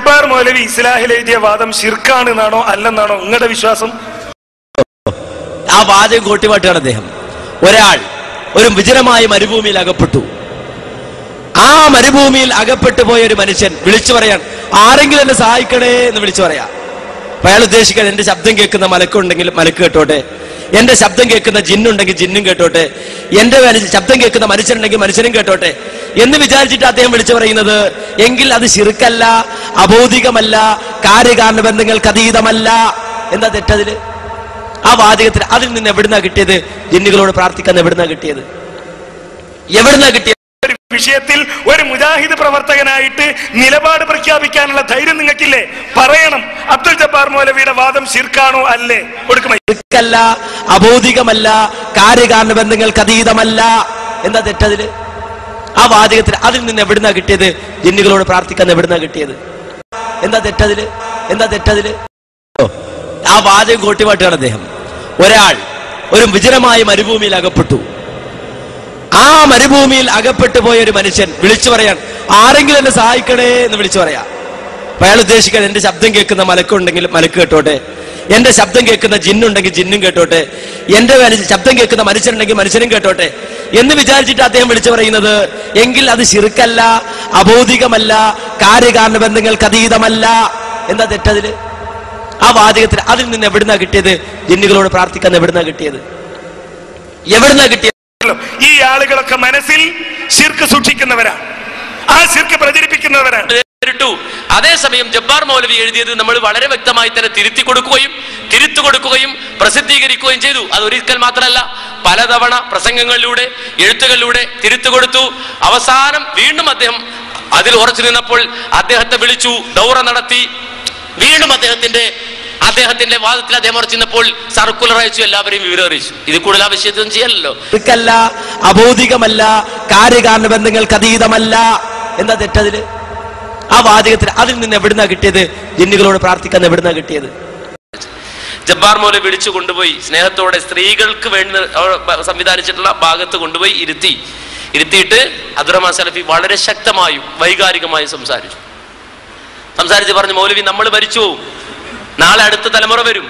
ജബ്ബാർ മൗലവി ഇസ്ലാഹിൽ എഴുതിയ വാദം ശിർക്കാണ് എന്നാണോ അല്ലെന്നാണോ നിങ്ങളുടെ വിശ്വാസം? ആ വാചകം കോട്ടിമാട്ടുകയാണ് അദ്ദേഹം. ഒരാൾ ഒരു വിജനമായ മരുഭൂമിയിൽ അകപ്പെട്ടു. ആ മരുഭൂമിയിൽ അകപ്പെട്ടു പോയ ഒരു മനുഷ്യൻ വിളിച്ചു പറയാൻ ആരെങ്കിലും എന്നെ സഹായിക്കണേ എന്ന് വിളിച്ചു പറയാ. അയാൾ ഉദ്ദേശിക്കാൻ എന്റെ ശബ്ദം കേൾക്കുന്ന മലക്കുണ്ടെങ്കിൽ മലക്ക് കേട്ടോട്ടെ. എന്റെ ശബ്ദം കേൾക്കുന്ന ജിന്നുണ്ടെങ്കിൽ ജിന്നും കേട്ടോട്ടെ. എന്റെ ശബ്ദം കേൾക്കുന്ന മനുഷ്യരുണ്ടെങ്കിൽ മനുഷ്യരും കേട്ടോട്ടെ. എന്ന് വിചാരിച്ചിട്ട് അദ്ദേഹം വിളിച്ചു പറയുന്നത് എങ്കിൽ അത് ശിർക്കല്ല അബോധികമല്ല കാര്യകാരണ ബന്ധങ്ങൾക്ക് അതീതമല്ല എന്താ തെറ്റതിൽ? ആ വാചകത്തിൽ അതിൽ നിന്ന് എവിടുന്നാ കിട്ടിയത്? ജിന്നുകളോട് പ്രാർത്ഥിക്കാൻ എവിടുന്നാ കിട്ടിയത്? എവിടുന്നാ കിട്ടിയത്? വിഷയത്തിൽ ഒരു മുജാഹിദ് പ്രവർത്തകനായിട്ട് നിലപാട് പ്രഖ്യാപിക്കാനുള്ള ധൈര്യം നിങ്ങൾക്കില്ലേ? പറയണം. അബ്ദുൽ ജബ്ബാർ മൗലവിയുടെ വാദം ശിർക്കാണോ അല്ലേ? കൊടുക്കുമല്ല അബോധികമല്ല കാര്യകാരണ ബന്ധങ്ങൾക്ക് അതീതമല്ല. എന്താ തെറ്റതിൽ? ആ വാചകത്തിൽ അതിൽ നിന്ന് എവിടുന്നാ കിട്ടിയത്? ജിന്നുകളോട് പ്രാർത്ഥിക്കാൻ എവിടുന്നാ കിട്ടിയത്? എന്താ തെറ്റതിൽ? എന്താ തെറ്റതിൽ? ആ വാചകം കോട്ടിമാട്ടുകയാണ് അദ്ദേഹം. ഒരാൾ ഒരു വിജനമായ മരുഭൂമിയിൽ അകപ്പെട്ടു. ആ മരുഭൂമിയിൽ അകപ്പെട്ടു പോയ ഒരു മനുഷ്യൻ വിളിച്ചു പറയാൻ ആരെങ്കിലും എന്നെ സഹായിക്കണേ എന്ന് വിളിച്ചു പറയാ. അപ്പൊ അയാൾ ഉദ്ദേശിക്കാൻ എന്റെ ശബ്ദം കേൾക്കുന്ന മലക്കുണ്ടെങ്കിൽ മലക്ക് കേട്ടോട്ടെ. എന്റെ ശബ്ദം കേൾക്കുന്ന ജിന്നുണ്ടെങ്കിൽ ജിന്നും കേട്ടോട്ടെ. എന്റെ ശബ്ദം കേൾക്കുന്ന മനുഷ്യനുണ്ടെങ്കിൽ മനുഷ്യനും കേട്ടോട്ടെ. എന്ന് വിചാരിച്ചിട്ട് അദ്ദേഹം വിളിച്ചു പറയുന്നത് എങ്കിൽ അത് ശിർക്കല്ല അബോധികമല്ല കാര്യകാരണ ബന്ധങ്ങൾക്ക് അതീതമല്ല. എന്താ തെറ്റതിൽ ആ വാചകത്തിൽ അതിൽ നിന്ന് എവിടുന്നാ കിട്ടിയത്? ജിന്നുകളോട് പ്രാർത്ഥിക്കാൻ എവിടുന്നാ കിട്ടിയത്? എവിടുന്നാ കിട്ടിയത്? ഈ ആളുകളൊക്കെ മനസ്സിൽ ശിർക്ക് സൂക്ഷിക്കുന്നവരാണ് ആ ശിർക്ക് പ്രചരിപ്പിക്കുന്നവരാണ് അതേസമയം ജബ്ബാർ മൗലവി എഴുതിയത് നമ്മൾ വളരെ വ്യക്തമായി തന്നെ തിരുത്തി കൊടുക്കുകയും തിരുത്തു കൊടുക്കുകയും പ്രസിദ്ധീകരിക്കുകയും ചെയ്തു. അത് ഒരിക്കൽ മാത്രമല്ല പലതവണ പ്രസംഗങ്ങളിലൂടെ എഴുത്തുകളിലൂടെ തിരുത്തു കൊടുത്തു. അവസാനം വീണ്ടും അദ്ദേഹം അതിൽ ഉറച്ചു നിന്നപ്പോൾ അദ്ദേഹത്തെ വിളിച്ചു ദൗറ നടത്തി. വീണ്ടും അദ്ദേഹത്തിന്റെ അദ്ദേഹത്തിന്റെ വാദത്തിൽ അദ്ദേഹം ഉറച്ചിരുന്നപ്പോൾ സർക്കുലർ അയച്ചു എല്ലാവരെയും വിവരം അറിയിച്ചു. ഇത് കൂടുതൽ ആ ചെയ്യല്ലോ ഇതല്ല അബോധികമല്ല കാര്യകാരണ ബന്ധങ്ങൾക്ക് അതീതമല്ല എന്താ തെറ്റതിൽ? ആ വാചകത്തിൽ അതിൽ നിന്ന് എവിടുന്നാ കിട്ടിയത്? ജിന്നുകളോട് പ്രാർത്ഥിക്കാൻ എവിടുന്നാ കിട്ടിയത്? ജബ്ബാർ മോലെ വിളിച്ചു കൊണ്ടുപോയി. സ്നേഹത്തോടെ സ്ത്രീകൾക്ക് വേണ്ടി സംവിധാനിച്ചിട്ടുള്ള ഭാഗത്ത് കൊണ്ടുപോയി ഇരുത്തി. ഇരുത്തിയിട്ട് അബ്ദുറഹ്മാൻ സലഫി വളരെ ശക്തമായും വൈകാരികമായും സംസാരിച്ചു. സംസാരിച്ച് പറഞ്ഞു മൗലവി നമ്മൾ മരിച്ചു. പോവും നാളെ അടുത്ത തലമുറ വരും.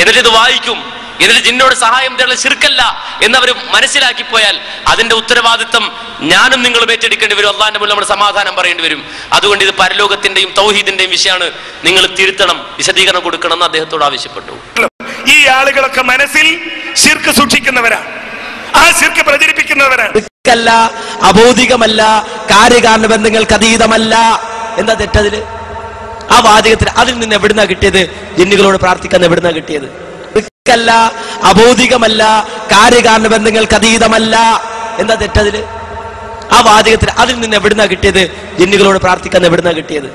എന്നിട്ട് ഇത് വായിക്കും. എന്നിട്ട് ജിന്നോട് സഹായം തേടുന്ന ശിർക്കല്ല എന്നവർ മനസ്സിലാക്കി പോയാൽ അതിന്റെ ഉത്തരവാദിത്തം ഞാനും നിങ്ങളും ഏറ്റെടുക്കേണ്ടി വരും. അള്ളാന്റെ മുന്നിൽ നമ്മൾ സമാധാനം പറയേണ്ടി വരും. അതുകൊണ്ട് ഇത് പരലോകത്തിന്റെയും തൗഹീദിന്റെയും വിഷയമാണ്. നിങ്ങൾ തിരുത്തണം വിശദീകരണം കൊടുക്കണം എന്ന് അദ്ദേഹത്തോട് ആവശ്യപ്പെട്ടു. ഈ ആളുകളൊക്കെ മനസ്സിൽ ശിർക്ക് സൂക്ഷിക്കുന്നവരാണ് ആ ശിർക്ക് പ്രചരിപ്പിക്കുന്നവരാണ് ശിർക്കല്ല അബോധികമല്ല കാര്യകാരണ ബന്ധങ്ങൾക്ക് അതീതമല്ല. എന്താ തെറ്റതിൽ? ആ വാചകത്തിൽ അതിൽ നിന്ന് എവിടുന്നാ കിട്ടിയത്? ജിന്നുകളോട് പ്രാർത്ഥിക്കാൻ എവിടുന്നാ കിട്ടിയത്? അല്ല അബോധികമല്ല കാര്യകാരണ ബന്ധങ്ങൾക്ക് അതീതമല്ല. എന്താ തെറ്റതിൽ? ആ വാചകത്തിൽ അതിൽ നിന്ന് എവിടുന്നാ കിട്ടിയത്? ജിന്നുകളോട് പ്രാർത്ഥിക്കാൻ എവിടുന്നാ കിട്ടിയത്?